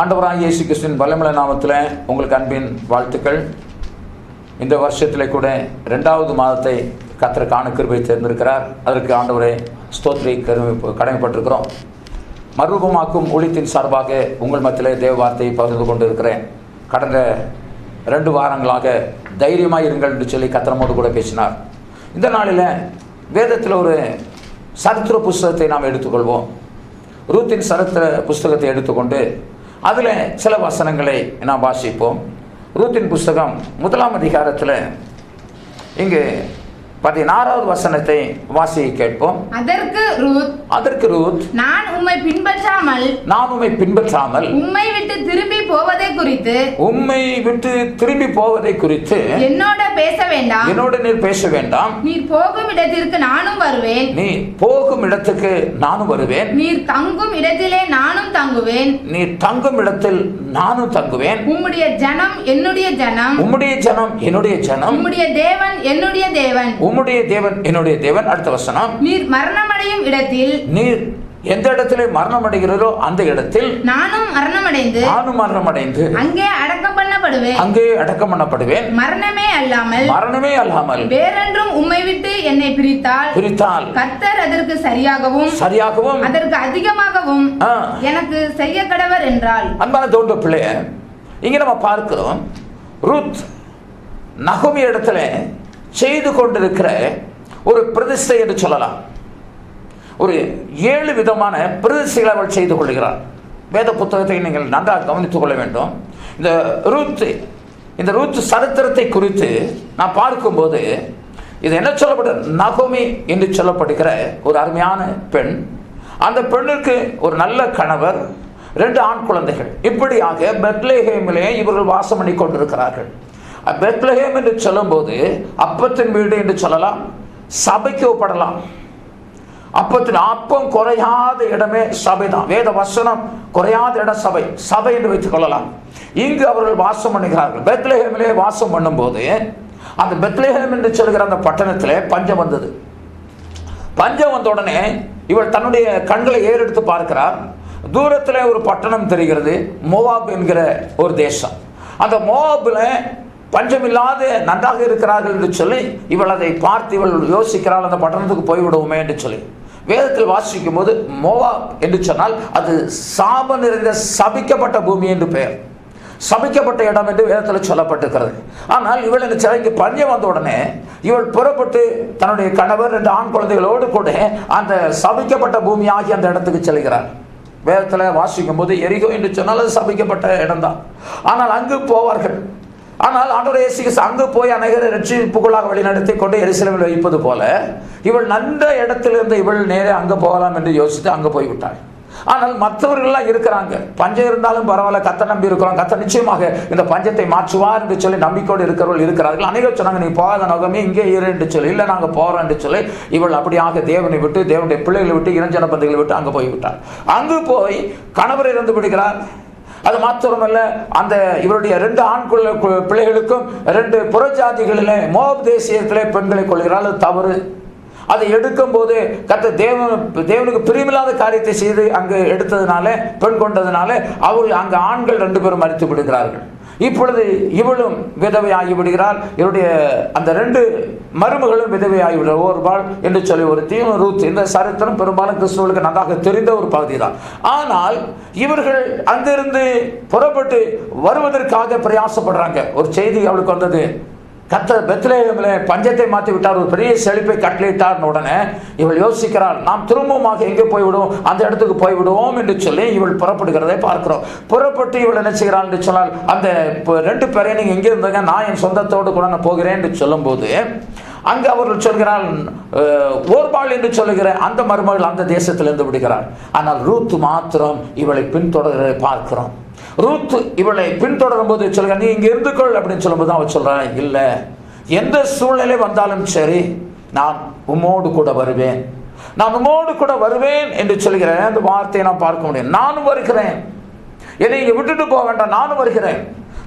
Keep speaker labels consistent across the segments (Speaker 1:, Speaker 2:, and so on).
Speaker 1: ஆண்டவராக இயேசு கிறிஸ்துவின் பலமல நாமத்தில் உங்களுக்கு அன்பின் வாழ்த்துக்கள். இந்த வருஷத்தில் கூட ரெண்டாவது மாதத்தை கத்திர காண கிருபை தேர்ந்திருக்கிறார் அதற்கு ஆண்டவரை ஸ்தோத்திரி கருமை கடமைப்பட்டிருக்கிறோம். மறுரூபமாக்கும் ஊழியத்தின் சார்பாக உங்கள் மத்தியிலே தேவ வார்த்தையை பகிர்ந்து கொண்டு இருக்கிறேன் கடந்த ரெண்டு வாரங்களாக தைரியமாக இருங்கள் என்று சொல்லி கத்திரமோடு கூட பேசினார். இந்த நாளில் வேதத்தில் ஒரு சரித்திர புஸ்தகத்தை நாம் எடுத்துக்கொள்வோம். ரூத்தின் சரித்திர புஸ்தகத்தை எடுத்துக்கொண்டு அதில் சில வசனங்களை நாம் வாசிப்போம். ரூத்தின் புஸ்தகம் முதலாம் அதிகாரத்தில் இங்கு பதினாறாவது வசனத்தை வாசியை கேட்போம்.
Speaker 2: அதற்கு ரூத்
Speaker 1: அதற்கு ரூத்
Speaker 2: நான் உம்மை பின்பற்றாமல்
Speaker 1: நான் உம்மை பின்பற்றாமல்
Speaker 2: உம்மை விட்டு திரும்பி போவதை குறித்து
Speaker 1: உம்மை விட்டு திரும்பி போவதை குறித்து
Speaker 2: என்னோட பேச வேண்டாம்.
Speaker 1: என்னோடு நீர் பேச வேண்டாம்.
Speaker 2: நீர் போகும் இடத்திற்கு நானும் வருவேன்.
Speaker 1: நீ போகும் இடத்துக்கு நானும் வருவேன்.
Speaker 2: நீர் தங்கும் இடத்திலே நானும் தங்குவேன்.
Speaker 1: நீ தங்கும் இடத்தில் நானும் தங்குவேன்.
Speaker 2: உம்முடைய ஜனம் என்னுடைய ஜனம்.
Speaker 1: உம்முடைய ஜனம் என்னுடைய ஜனம்.
Speaker 2: உம்முடைய தேவன் என்னுடைய தேவன்.
Speaker 1: உம்முடைய தேவன் என்னுடைய தேவன் அடுத்த வசனம்.
Speaker 2: நீர் மரணமடையும் இடத்தில்
Speaker 1: நீர் எந்த இடத்திலே மரணம் அடைகிறதோ அந்த இடத்தில்
Speaker 2: நானும் மரணமடைந்து
Speaker 1: நானும் மரணம் அடைந்து
Speaker 2: அங்கே அடக்கம் பண்ணப்படுவேன்
Speaker 1: அங்கே அடக்கம் பண்ணப்படுவேன்
Speaker 2: மரணமே அல்லாமல்
Speaker 1: மரணமே அல்லாமல்
Speaker 2: வேறென்றும் உம்மை விட்டு என்னை பிரித்தால்
Speaker 1: பிரித்தால்
Speaker 2: கர்த்தர் அதற்கு சரியாகவும்
Speaker 1: சரியாகவும்
Speaker 2: அதற்கு அதிகமாகவும் எனக்கு செய்ய கடவர் என்றால்
Speaker 1: அன்பான தோன்ற பிள்ளைய இங்க நம்ம பார்க்கிறோம். ரூத் நகோமி இடத்துல செய்து கொண்டிருக்கிற ஒரு பிரதிஷ்டை என்று சொல்லலாம். ஒரு ஏழு விதமான பிரதிஷ்டைகளை அவள் செய்து கொள்கிறார் வேத புத்தகத்தை நீங்கள் நன்றாக கவனித்துக் கொள்ள வேண்டும். இந்த ரூத்து இந்த ரூத்து சரித்திரத்தை குறித்து நான் பார்க்கும்போது இது என்ன சொல்லப்பட்ட? நகோமி என்று சொல்லப்படுகிற ஒரு அருமையான பெண். அந்த பெண்ணுக்கு ஒரு நல்ல கணவர் ரெண்டு ஆண் குழந்தைகள். இப்படியாக பெட்லேஹேமிலே இவர்கள் வாசம் பண்ணி கொண்டிருக்கிறார்கள். பெத்லஹேம் என்று சொல்லும்போது அப்பத்தின் வீடு என்று சொல்லலாம் சபைக்கு ஒப்படலாம். அப்பத்தின் அப்பம் குறையாத இடமே சபை தான் வேத வசனம் குறையாத இடம் சபை சபை என்று வைத்துக் கொள்ளலாம். இங்கு அவர்கள் வாசம் பண்ணுகிறார்கள். பெத்லஹேமிலே வாசம் பண்ணும்போது அந்த பெத்லேஹேம் என்று சொல்கிற அந்த பட்டணத்திலே பஞ்சம் வந்தது. பஞ்சம் வந்த உடனே இவள் தன்னுடைய கண்களை ஏறெடுத்து பார்க்கிறார். தூரத்தில் ஒரு பட்டணம் தெரிகிறது மோவாப் என்கிற ஒரு தேசம். அந்த மோவாபில் பஞ்சமில்லாத நன்றாக இருக்கிறார்கள் என்று சொல்லி இவள் அதை பார்த்து இவள் யோசிக்கிறாள் அந்த பட்டணத்துக்கு போய்விடுவோமே என்று சொல்லி. வேதத்தில் வாசிக்கும் போது மோவா என்று சொன்னால் அது சாப நிறைந்த சபிக்கப்பட்ட பூமி என்று பெயர். சபிக்கப்பட்ட இடம் என்று வேதத்தில் சொல்லப்பட்டிருக்கிறது. ஆனால் இவள் இந்த சிலைக்கு பஞ்சம் வந்த உடனே இவள் புறப்பட்டு தன்னுடைய கணவர் ரெண்டு ஆண் குழந்தைகளோடு கூட அந்த சபிக்கப்பட்ட பூமி ஆகி அந்த இடத்துக்கு செல்கிறார். வேதத்தில் வாசிக்கும் போது எரிகோ என்று சொன்னால் அது சபிக்கப்பட்ட இடம்தான். ஆனால் அங்கு போவார்கள். ஆனால் ஆண்டவர் இயேசு அங்கு போய் அநேகரை ரட்சிப்புக்குள்ளாக வழிநடத்தி கொண்டு எரிசிலவில் வைப்பது போல இவள் நல்ல இடத்திலிருந்து இவள் நேரே அங்கே போகலாம் என்று யோசித்து அங்கே போய்விட்டாள். ஆனால் மற்றவர்கள்லாம் இருக்கிறாங்க. பஞ்சம் இருந்தாலும் பரவாயில்ல கத்தை நம்பி இருக்கிறோம். கத்த நிச்சயமாக இந்த பஞ்சத்தை மாற்றுவார் என்று சொல்லி நம்பிக்கையோடு இருக்கிறவர்கள் இருக்கிறார்கள். அநேகர் சொன்னாங்க நீ போகாத நோகமே இங்கே இரு என்று சொல்லி இல்லை நாங்கள் போகிறோம் என்று சொல்லி இவள் அப்படியாக தேவனை விட்டு தேவனுடைய பிள்ளைகளை விட்டு இளஞ்சன பந்துகளை விட்டு அங்கே போய்விட்டார் அங்கு போய் கணவர் இறந்து விடுகிறார். அது மாத்திரமல்ல அந்த இவருடைய ரெண்டு ஆண் பிள்ளைகளுக்கும் ரெண்டு புறஜாதிகளில் மோப் தேசியத்திலே பெண்களை கொள்கிறாள் அது தவறு. அதை எடுக்கும் போது கத்த தேவன் தேவனுக்கு பிரியமில்லாத காரியத்தை செய்து அங்கு எடுத்ததுனால பெண் கொண்டதுனால அவர்கள் அங்கு ஆண்கள் ரெண்டு பேரும் மறித்து விடுகிறார்கள். இப்பொழுது இவளும் விதவையாகி விடுகிறாள் இவருடைய அந்த ரெண்டு மருமகளும் விதவையாகி விடுகிறார் ஒருபாள் என்று சொல்லி ஒரு தீம ரூத் இந்த சரித்திரம் பெரும்பாலும் கிறிஸ்துவர்களுக்கு நன்றாக தெரிந்த ஒரு பகுதி தான் ஆனால் இவர்கள் அங்கிருந்து புறப்பட்டு வருவதற்காக பிரயாசப்படுறாங்க. ஒரு செய்தி அவளுக்கு வந்தது. கத்த பெத்லேயமில் பஞ்சத்தை மாற்றி விட்டார். ஒரு பெரிய செழிப்பை கட்டளையிட்டார்னு உடனே இவள் யோசிக்கிறாள் நாம் திரும்பமாக எங்கே போய்விடுவோம்? அந்த இடத்துக்கு போய்விடுவோம் என்று சொல்லி இவள் புறப்படுகிறதை பார்க்கிறோம். புறப்பட்டு இவள் என்ன செய்கிறாள் என்று சொன்னால் அந்த இப்போ ரெண்டு பேரையும் நீங்கள் எங்கே இருந்தாங்க நான் என் சொந்தத்தோடு கூட நான் போகிறேன் என்று சொல்லும்போது அங்கு அவர்கள் சொல்கிறாள் ஓர்பாள் என்று சொல்லுகிற அந்த மருமகள் அந்த தேசத்திலிருந்து விடுகிறாள். ஆனால் ரூத் மாத்திரம் இவளை பின்தொடர்கிறதை பார்க்கிறோம். ரூத் இவளை பின்தொடரும் போது சொல்லுங்க நீ இங்கே இருந்துக்கொள் அப்படின்னு சொல்லும்போது அவன் சொல்கிறான் இல்லை எந்த சூழ்நிலை வந்தாலும் சரி நான் உம்மோடு கூட வருவேன். நான் உமோடு கூட வருவேன் என்று சொல்கிறேன் அந்த வார்த்தையை நான் பார்க்க முடியும். நானும் வருகிறேன். என்னை இங்கே விட்டுட்டு போக வேண்டாம் நானும் வருகிறேன்.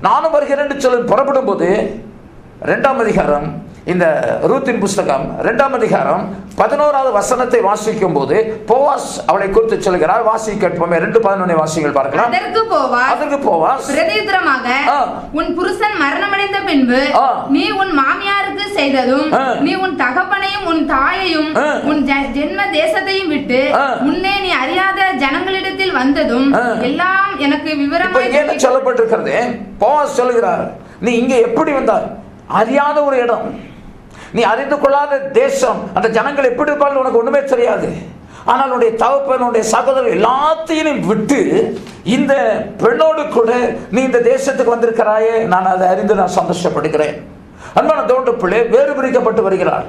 Speaker 1: நானும் வருகிறேன் என்று சொல்லி புறப்படும் போது ரெண்டாம் அதிகாரம் இந்த ரூத்தின் புஸ்தகம் ரெண்டாம் அதிகாரம் பதினோராவது வசனத்தை வாசிக்கும் போது போவாஸ் அவளை குறித்து சொல்கிறார் வாசி கேட்போமே ரெண்டு பதினொன்னை வாசிகள் பார்க்கலாம்
Speaker 2: அதற்கு போவார்
Speaker 1: அதற்கு போவாஸ்
Speaker 2: பிரதியுத்தரமாக
Speaker 1: ஆ.
Speaker 2: உன் புருஷன் மரணமடைந்த பின்பு. நீ உன் மாமியாருக்கு செய்ததும். நீ உன் தகப்பனையும் உன் தாயையும். உன் ஜென்ம தேசத்தையும் விட்டு. முன்னே நீ அறியாத ஜனங்களிடத்தில் வந்ததும். எல்லாம் எனக்கு
Speaker 1: என்ன சொல்லப்பட்டிருக்கிறது போவாஸ் சொல்லுகிறார் நீ இங்க எப்படி வந்தாய் அறியாத ஒரு இடம் நீ அறிந்து கொள்ளாத தேசம் அந்த ஜனங்கள் எப்படி இருப்பார்கள் உனக்கு ஒண்ணுமே தெரியாது. ஆனால் உன்னுடைய தகப்பன் உன்னுடைய சகோதரர் எல்லாத்தையும் விட்டு இந்த பெண்ணோடு கூட நீ இந்த தேசத்துக்கு வந்திருக்கிறாயே நான் அதை அறிந்து நான் சந்தோஷப்படுகிறேன். அன்பான தோண்டு பிள்ளை வேறு பிரிக்கப்பட்டு வருகிறாள்.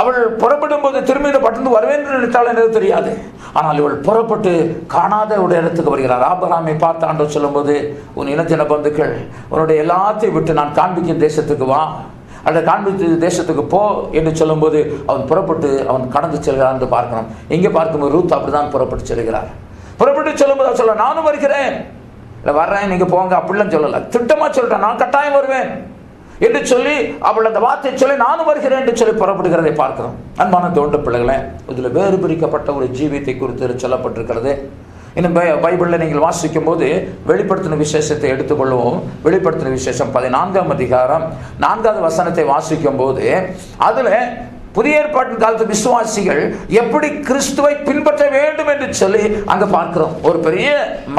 Speaker 1: அவள் புறப்படும் போது திரும்பி இந்த பட்டணத்து வருவேன் என்று நினைத்தாள் எனக்கு தெரியாது. ஆனால் இவள் புறப்பட்டு காணாத ஒரு இடத்துக்கு வருகிறார் ஆபராமை பார்த்து ஆண்டவர் சொல்லும்போது உன் இனத்தின பந்துக்கள் உன்னுடைய எல்லாத்தையும் விட்டு நான் காண்பிக்கும் தேசத்துக்கு வா. அல்லது காண்பித்து தேசத்துக்கு போ என்று சொல்லும்போது அவன் புறப்பட்டு அவன் கடந்து செல்கிறான் என்று பார்க்கணும் இங்கே பார்க்கும்போது ரூத் அப்படிதான் புறப்பட்டு செல்கிறார். புறப்பட்டு சொல்லும்போது சொல்ல நானும் வருகிறேன். இல்லை வர்றேன் நீங்கள் போங்க. அப்படிலாம் சொல்லலை. திட்டமாக சொல்கிறேன் நான் கட்டாயம் வருவேன். என்று சொல்லி அவள் அந்த வார்த்தையை சொல்லி நானும் வருகிறேன் என்று சொல்லி புறப்படுகிறதை பார்க்கிறோம். அன்பான தோண்ட பிள்ளைகளே இதில் வேறு பிரிக்கப்பட்ட ஒரு ஜீவியத்தை குறித்து சொல்லப்பட்டிருக்கிறது. இன்னும் பை பைபிளில் நீங்கள் வாசிக்கும் போது வெளிப்படுத்தின விசேஷத்தை எடுத்துக்கொள்வோம். வெளிப்படுத்தின விசேஷம் பதினான்காம் அதிகாரம். நான்காவது வசனத்தை வாசிக்கும் போது அதில் புதிய ஏற்பாட்டின் காலத்து விசுவாசிகள் எப்படி கிறிஸ்துவை பின்பற்ற வேண்டும் என்று சொல்லி அங்க பார்க்கிறோம். ஒரு பெரிய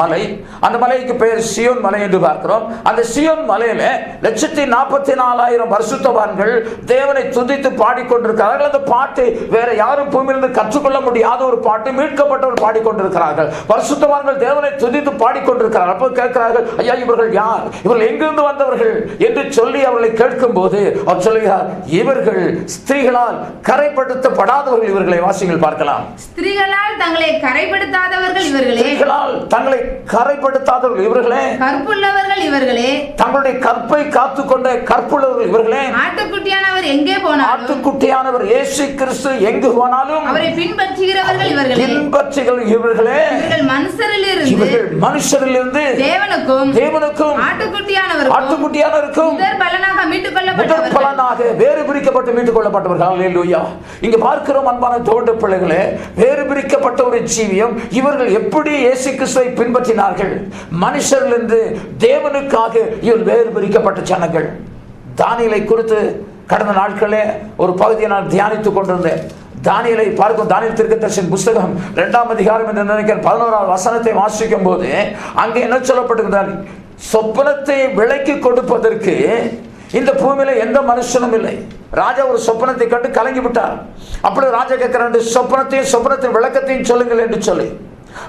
Speaker 1: மலை. அந்த மலைக்கு பெயர் சியோன் மலை என்று பார்க்கிறோம். அந்த சியோன் மலையில லட்சத்தி நாற்பத்தி நாலாயிரம் பரிசுத்தவான்கள் தேவனை துதித்து பாடிக்கொண்டிருக்கிறார்கள். அந்த பாட்டு வேற யாரும் பூமியிலிருந்து கற்றுக்கொள்ள முடியாத ஒரு பாட்டு மீட்கப்பட்டவர் பாடிக்கொண்டிருக்கிறார்கள். பரிசுத்தவான்கள் தேவனை துதித்து பாடிக்கொண்டிருக்கிறார்கள். அப்போ கேட்கிறார்கள் ஐயா இவர்கள் யார்? இவர்கள் எங்கிருந்து வந்தவர்கள்? என்று சொல்லி அவர்களை கேட்கும் போது அவர் சொல்லுகிறார் இவர்கள் ஸ்திரீகளால் கரைப்படுத்தப்படாதவர்கள் இவர்களை வாசிகள் பார்க்கலாம்.
Speaker 2: ஸ்திரீகளால் தங்களை கரைப்படுத்தாதவர்கள் இவர்களே.
Speaker 1: ஸ்திரீகளால் தங்களை கரைப்படுத்தாதவர்கள் இவர்களே.
Speaker 2: கற்புள்ளவர்கள் இவர்களே.
Speaker 1: தங்களுடைய கற்பை காத்துக்கொண்ட கற்புள்ளவர்கள் இவர்களே.
Speaker 2: ஆட்டுக்குட்டியானவர் எங்கே போனாலும்.
Speaker 1: ஆட்டுக்குட்டியானவர் இயேசு கிறிஸ்து எங்கு போனாலும்.
Speaker 2: அவரை பின்பற்றுகிறவர்கள் இவர்களே.
Speaker 1: பின்பற்றுகள் இவர்களே.
Speaker 2: இவர்கள் மனுஷரிலிருந்து.
Speaker 1: இவர்கள் மனுஷரிலிருந்து.
Speaker 2: தேவனுக்கும்.
Speaker 1: தேவனுக்கும்.
Speaker 2: ஆட்டுக்குட்டியானவருக்கும்.
Speaker 1: ஆட்டுக்குட்டியானவருக்கும்.
Speaker 2: முதற் பலனாக மீட்டுக் கொள்ளப்பட்டவர்கள்.
Speaker 1: வேறு பிரிக்கப்பட்டு மீட்டுக் கொள்ளப்பட்டவர்கள். ஹalleluya இங்க பார்க்கிறோம் அன்பான தோட்ட பிள்ளைகளே வேறு பிரிக்கப்பட்ட ஒரு ஜீவியம் இவர்கள் எப்படி இயேசு கிறிஸ்துவை பின்பற்றினார்கள்? மனுஷரிலிருந்து தேவனுக்காக இவர்கள் வேறு பிரிக்கப்பட்ட ஜனங்கள். தானியலை குறித்து கடந்த நாட்களே ஒரு பகுதியை நான் தியானித்துக் கொண்டிருந்தேன். தானியலை பார்க்கும் தானியல் திருக்கதர்ஷன் புஸ்தகம் இரண்டாம் அதிகாரம் என்று நினைக்கிறேன் பதினோராவது வசனத்தை வாசிக்கும் போது அங்கே என்ன சொல்லப்பட்டிருக்கிறார் சொப்பனத்தை விலைக்கு கொடுப்பதற்கு இந்த பூமியில எந்த மனுஷனும் இல்லை. ராஜா ஒரு சொப்பனத்தை கண்டு கலங்கி விட்டார் அப்பொழுது ராஜா கேட்கிறார் சொப்பனத்தையும் சொப்பனத்தின் விளக்கத்தையும் சொல்லுங்கள் என்று சொல்லி.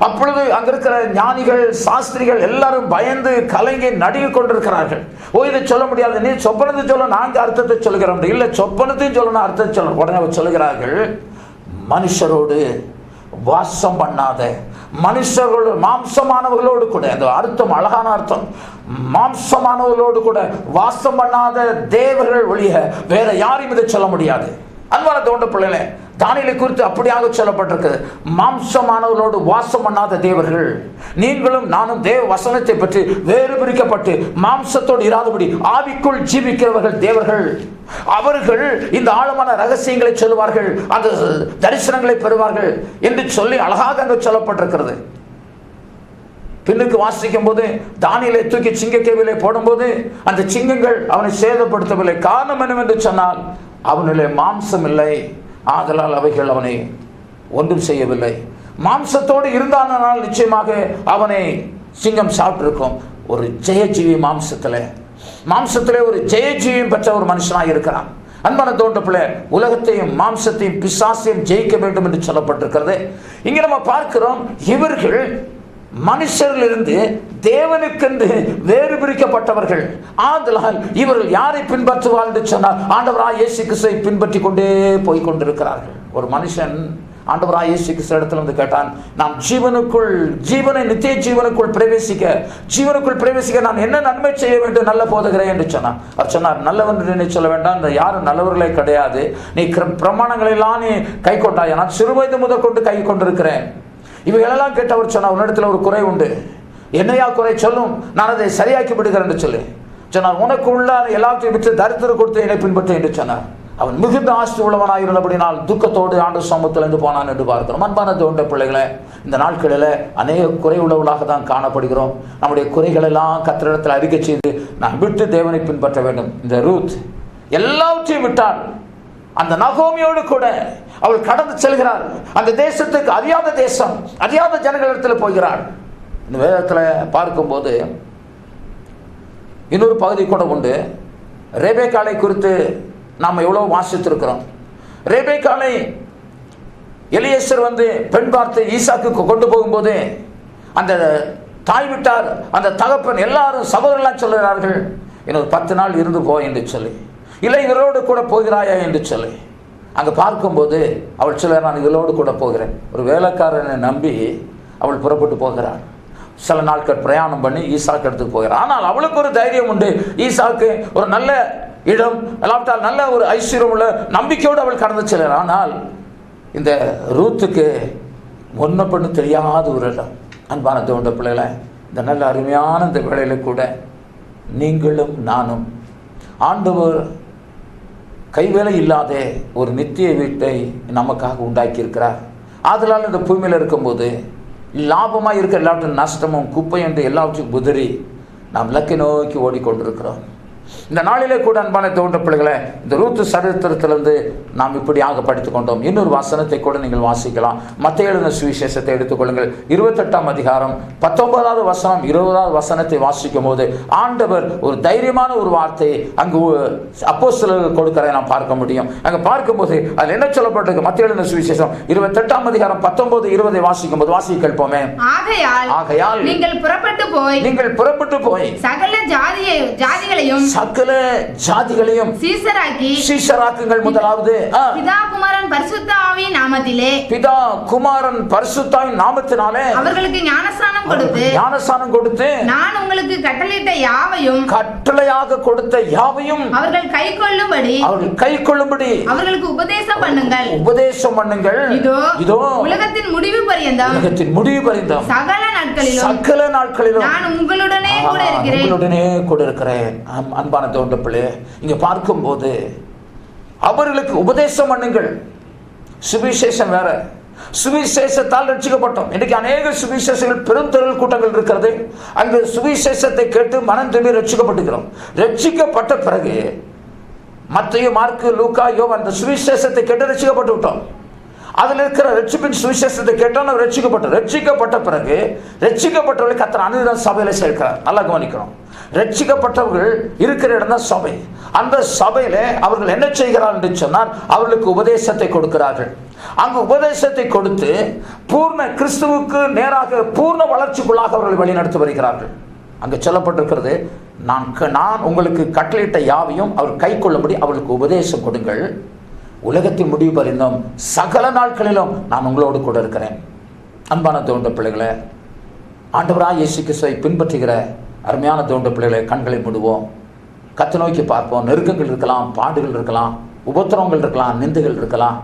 Speaker 1: அப்பொழுது அங்க இருக்கிற ஞானிகள் சாஸ்திரிகள் எல்லாரும் பயந்து கலங்கி நடுங்கி கொண்டிருக்கிறார்கள். ஓ இதை சொல்ல முடியாது. நீ சொப்பனத்தை சொல்ல நான்கு அர்த்தத்தை சொல்லுகிறோம் இல்லை சொப்பனத்தையும் சொல்லணும் அர்த்தத்தை சொல்லணும் உடனே அவர் சொல்லுகிறார்கள் மனுஷரோடு வாசம் பண்ணாத. மனுஷர்களோடு மாம்சமானவர்களோடு கூட. அந்த அர்த்தம் அழகான அர்த்தம். மாம்சமானவர்களோடு கூட வாசம் பண்ணாத தேவர்கள் ஒழிய வேற யாரையும் இதை சொல்ல முடியாது. அன்பான தோண்ட பிள்ளைகளே தானியலை குறித்து அப்படியாக சொல்லப்பட்டிருக்குது மாம்சமானவர்களோடு வாசம் பண்ணாத தேவர்கள் நீங்களும் நானும் தேவ வசனத்தை பற்றி வேறு பிரிக்கப்பட்டு மாம்சத்தோடு இராதபடி ஆவிக்குள் ஜீவிக்கிறவர்கள் தேவர்கள். அவர்கள் இந்த ஆழமான ரகசியங்களை சொல்லுவார்கள் அந்த தரிசனங்களை பெறுவார்கள் என்று சொல்லி அழகாக அங்கு சொல்லப்பட்டிருக்கிறது. பின்னுக்கு வாசிக்கும் போது தானியலை தூக்கி சிங்கக்கேவிலே போடும்போது அந்த சிங்கங்கள் அவனை சேதப்படுத்தவில்லை. காரணம் என்னவென்று சொன்னால் அவனிலே மாம்சம் இல்லை. ஆதலால் அவைகள் அவனை ஒன்றும் செய்யவில்லை. மாம்சத்தோடு இருந்தானால் நிச்சயமாக அவனை சிங்கம் சாப்பிட்டிருக்கும். ஒரு ஜெயஜீவி மாம்சத்தில். மாம்சத்திலே ஒரு ஜெயஜீவியம் பெற்ற ஒரு மனுஷனாக இருக்கிறான். அன்பான தோன்ற உலகத்தையும் மாம்சத்தையும் பிசாசையும் ஜெயிக்க வேண்டும் என்று சொல்லப்பட்டிருக்கிறது. இங்கே நம்ம பார்க்கிறோம் இவர்கள் மனுஷரிலிருந்து தேவனுக்கென்று வேறு பிரிக்கப்பட்டவர்கள். ஆதலால் இவர்கள் யாரை பின்பற்றுவார் என்று சொன்னால் ஆண்டவராய் இயேசு கிறிஸ்துவை பின்பற்றி கொண்டே போய் கொண்டிருக்கிறார்கள். ஒரு மனுஷன் ஆண்டவராய் இயேசு கிறிஸ்து இடத்துல வந்து கேட்டான் நான் ஜீவனுக்குள் ஜீவனை நித்திய ஜீவனுக்குள் பிரவேசிக்க ஜீவனுக்குள் பிரவேசிக்க நான் என்ன நன்மை செய்ய வேண்டும் நல்ல போதுகிறேன்? என்று சொன்னான். அவர் சொன்னார் நல்லவன் என்று சொல்ல வேண்டாம் இந்த யாரும் நல்லவர்களே கிடையாது. நீ பிரமாணங்களெல்லாம் பிரமாணங்களை எல்லாம் நீ கை கொண்டாய் நான் சிறுவயது முதல் கொண்டு கை கொண்டிருக்கிறேன் இவைகளெல்லாம் கேட்டவர் சொன்னார் உன்னிடத்தில் ஒரு குறை உண்டு. என்னையா குறை சொல்லும்? நான் அதை சரியாக்கி விடுகிறேன் என்று சொல்லி. சொன்னார் உனக்கு உள்ள எல்லாத்தையும் விட்டு தரித்திரம் கொடுத்து என்னை பின்பற்று என்று சொன்னார். அவன் மிகுந்த ஆஸ்தி உள்ளவனாக இருந்தபடினால் துக்கத்தோடு ஆண்டு சமூகத்திலிருந்து போனான் என்று பார்க்கிறோம். அன்பான தோண்ட பிள்ளைகளை இந்த நாட்களில் அநேக குறை உள்ளவர்களாக தான் காணப்படுகிறோம். நம்முடைய குறைகளெல்லாம் கத்திரிடத்தில் அறிக்கை செய்து நான் விட்டு தேவனை பின்பற்ற வேண்டும். இந்த ரூத் எல்லாவற்றையும் விட்டால் அந்த நகோமியோடு கூட அவள் கடந்து செல்கிறாள். அந்த தேசத்துக்கு அறியாத தேசம் அறியாத ஜனங்களிடத்தில் போகிறாள். இந்த வேதத்தில் பார்க்கும்போது இன்னொரு பகுதி கூட உண்டு. ரேபேக்காலை குறித்து நாம் எவ்வளோ வாசித்திருக்கிறோம். ரேபேக்காலை எலியேசர் வந்து பெண் பார்த்து ஈசாக்கு கொண்டு போகும்போது அந்த தாய் விட்டார் அந்த தகப்பன் எல்லாரும் சகோதரர்களாக சொல்கிறார்கள் இன்னொரு பத்து நாள் இருந்து போ என்று சொல்லி. இல்லை இவரோடு கூட போகிறாயா? என்று சொல்லி. அங்கே பார்க்கும்போது அவள் சில நான் இவளோடு கூட போகிறேன். ஒரு வேலைக்காரனை நம்பி அவள் புறப்பட்டு போகிறாள். சில நாட்கள் பிரயாணம் பண்ணி ஈசாக்கு எடுத்துட்டு போகிறார் ஆனால் அவளுக்கு ஒரு தைரியம் உண்டு. ஈசாக்கு ஒரு நல்ல இடம் இல்லாவிட்டால் நல்ல ஒரு ஐஸ்வர்யம் உள்ள நம்பிக்கையோடு அவள் கடந்து செல்கிறார் ஆனால் இந்த ரூத்துக்கு ஒன்றை பண்ணு தெரியாத ஒரு இடம். அன்பான தோண்ட பிள்ளைகளை இந்த நல்ல அருமையான இந்த வேலையில் கூட நீங்களும் நானும் ஆண்டவர் கைவேலை இல்லாத ஒரு நித்திய வீட்டை நமக்காக உண்டாக்கியிருக்கிறார். ஆதலால் இந்த பூமியில் இருக்கும்போது லாபமாக இருக்க எல்லாவற்றும் நஷ்டமும் குப்பை என்று எல்லாவற்றையும் குதிரி நாம் இலக்கை நோக்கி ஓடிக்கொண்டிருக்கிறோம். இந்த நாளிலே கூட அன்பான தோன்ற பிள்ளைகளை இந்த ரூத்து சரித்திரத்திலிருந்து நாம் இப்படியாக கொண்டோம். இன்னொரு வசனத்தை கூட நீங்கள் வாசிக்கலாம். மத்திய எழுதின சுவிசேஷத்தை எடுத்துக்கொள்ளுங்கள் இருபத்தெட்டாம் அதிகாரம் பத்தொன்பதாவது வசனம் இருபதாவது வசனத்தை வாசிக்கும் போது ஆண்டவர் ஒரு தைரியமான ஒரு வார்த்தையை அங்கு அப்போ கொடுக்கிறதை நாம் பார்க்க முடியும். அங்கே பார்க்கும்போது அதில் என்ன சொல்லப்பட்டிருக்கு? மத்திய எழுதின சுவிசேஷம் இருபத்தெட்டாம் அதிகாரம் பத்தொன்பது இருபதை வாசிக்கும் போது வாசி கேட்போமே.
Speaker 2: ஆகையால்
Speaker 1: ஆகையால்
Speaker 2: நீங்கள் புறப்பட்டு போய்
Speaker 1: நீங்கள் புறப்பட்டு போய்
Speaker 2: சகல ஜாதியை ஜாதிகளையும்
Speaker 1: சகல ஜாதிகளையும்
Speaker 2: சீசராக்கி
Speaker 1: சீஷராக்குங்கள் முதலாவது.
Speaker 2: பிதா குமாரன் பரிசுத்த ஆவியின் நாமத்திலே
Speaker 1: பிதா குமாரன் பரிசுத்தாவின் நாமத்தினாலே
Speaker 2: அவர்களுக்கு ஞானஸ்நானம் கொடுத்து
Speaker 1: ஞானஸ்தானம் கொடுத்து
Speaker 2: நான் உங்களுக்கு கட்டளையிட்ட யாவையும்
Speaker 1: கட்டளையாக கொடுத்த யாவையும்
Speaker 2: அவர்கள் கை கொள்ளும்படி
Speaker 1: அவர்கள் கை கொள்ளும்படி
Speaker 2: அவர்களுக்கு உபதேசம் பண்ணுங்கள்.
Speaker 1: உபதேசம் பண்ணுங்கள்.
Speaker 2: இதோ
Speaker 1: இதோ
Speaker 2: உலகத்தின் முடிவு பரியந்தம்.
Speaker 1: உலகத்தின் முடிவு பரிந்தம்
Speaker 2: சகல நாட்களிலும்
Speaker 1: சகல நாட்களிலும்.
Speaker 2: நான் உங்களுடனே கூட இருக்கிறேன்.
Speaker 1: உங்களுடனே கூட இருக்கிறேன். அன்பான தோன்ற பிள்ளை இங்கே பார்க்கும்போது அவர்களுக்கு உபதேசம் பண்ணுங்கள். சுவிசேஷம் வேற. சுவிசேஷத்தால் ரட்சிக்கப்பட்டோம். இன்னைக்கு அநேக சுவிசேஷங்கள் பெருந்தொழில் கூட்டங்கள் இருக்கிறது. அங்கு சுவிசேஷத்தை கேட்டு மனம் திரும்பி ரட்சிக்கப்பட்டுகிறோம் ரட்சிக்கப்பட்ட பிறகு மத்திய மார்க்கு லூக்கா அந்த சுவிசேஷத்தை கேட்டு ரசிக்கப்பட்டு விட்டோம். அதில் இருக்கிற ரட்சிப்பின் சுவிசேஷத்தை கேட்டோம் நம்ம ரட்சிக்கப்பட்டோம் ரட்சிக்கப்பட்ட பிறகு ரட்சிக்கப்பட்டவர்களுக்கு அத்தனை அனுதினம் சபையில் சேர்க்கிறார். நல்லா கவனிக்கணும் ரட்சிக்கப்பட்டவர்கள் இருக்கிற இடம் தான் சபை. அந்த சபையில அவர்கள் என்ன செய்கிறார் என்று சொன்னால் அவர்களுக்கு உபதேசத்தை கொடுக்கிறார்கள். அங்கு உபதேசத்தை கொடுத்து பூர்ண கிறிஸ்துவுக்கு நேராக பூர்ண வளர்ச்சிக்குள்ளாக அவர்கள் வழிநடத்தி வருகிறார்கள். அங்கு சொல்லப்பட்டிருக்கிறது நான் க- நான் உங்களுக்கு கட்டளையிட்ட யாவையும் அவர் கை கொள்ளும்படி அவர்களுக்கு உபதேசம் கொடுங்கள். உலகத்தின் முடிவு பரிந்தும் சகல நாட்களிலும் நான் உங்களோடு கூட இருக்கிறேன். அன்பான தோன்ற பிள்ளைகளை ஆண்டவராக இயேசு கிறிஸ்துவை பின்பற்றுகிற அருமையான தோண்ட பிள்ளைகளை கண்களை மூடுவோம். கத்து நோக்கி பார்ப்போம். நெருக்கங்கள் இருக்கலாம் பாடுகள் இருக்கலாம் உபத்திரவங்கள் இருக்கலாம் நிந்துகள் இருக்கலாம்.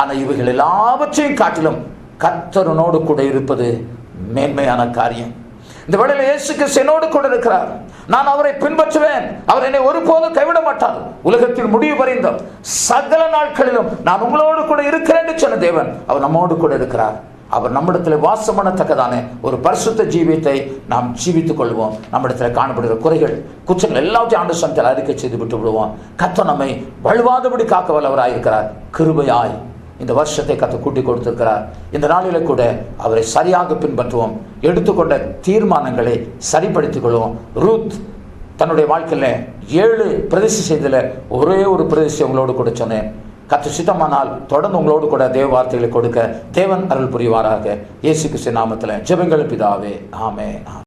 Speaker 1: ஆனால் இவைகள் எல்லாவற்றையும் காட்டிலும் கத்தரனோடு கூட இருப்பது மேன்மையான காரியம். இந்த வேளையில் இயேசு கிறிஸ்து கூட இருக்கிறார். நான் அவரை பின்பற்றுவேன். அவர் என்னை ஒருபோதும் கைவிட மாட்டார். உலகத்தில் முடிவு வரைந்தோம் சகல நாட்களிலும் நான் உங்களோடு கூட இருக்கிறேன் என்று சொன்ன தேவன் அவர் நம்மோடு கூட இருக்கிறார். அவர் நம்மிடத்தில் வாசம் பண்ணத்தக்கதான ஒரு பரிசுத்த ஜீவியத்தை நாம் ஜீவித்துக் கொள்வோம். நம்மிடத்தில் காணப்படுகிற குறைகள் குற்றங்கள் எல்லாத்தையும் ஆண்டு சமத்தில் அறிக்கை செய்து விட்டு விடுவோம் கத்த நம்மை வலுவாதபடி காக்க வல்லவராயிருக்கிறார் கிருபையாய் இந்த வருஷத்தை கத்த கூட்டி கொடுத்திருக்கிறார். இந்த நாளில கூட அவரை சரியாக பின்பற்றுவோம். எடுத்துக்கொண்ட தீர்மானங்களை சரிப்படுத்திக் கொள்வோம். ரூத் தன்னுடைய வாழ்க்கையில் ஏழு பிரதிஷ்டை செய்ததில் ஒரே ஒரு பிரதிஷ்டை உங்களோடு கூட சொன்னேன். கத்து சித்தமானால் தொடர்ந்து உங்களோடு கூட தேவ வார்த்தைகளை கொடுக்க தேவன் அருள் புரிவாராக. இயேசு கிறிஸ்து நாமத்தில் ஜெபங்கள் பிதாவே. ஆமே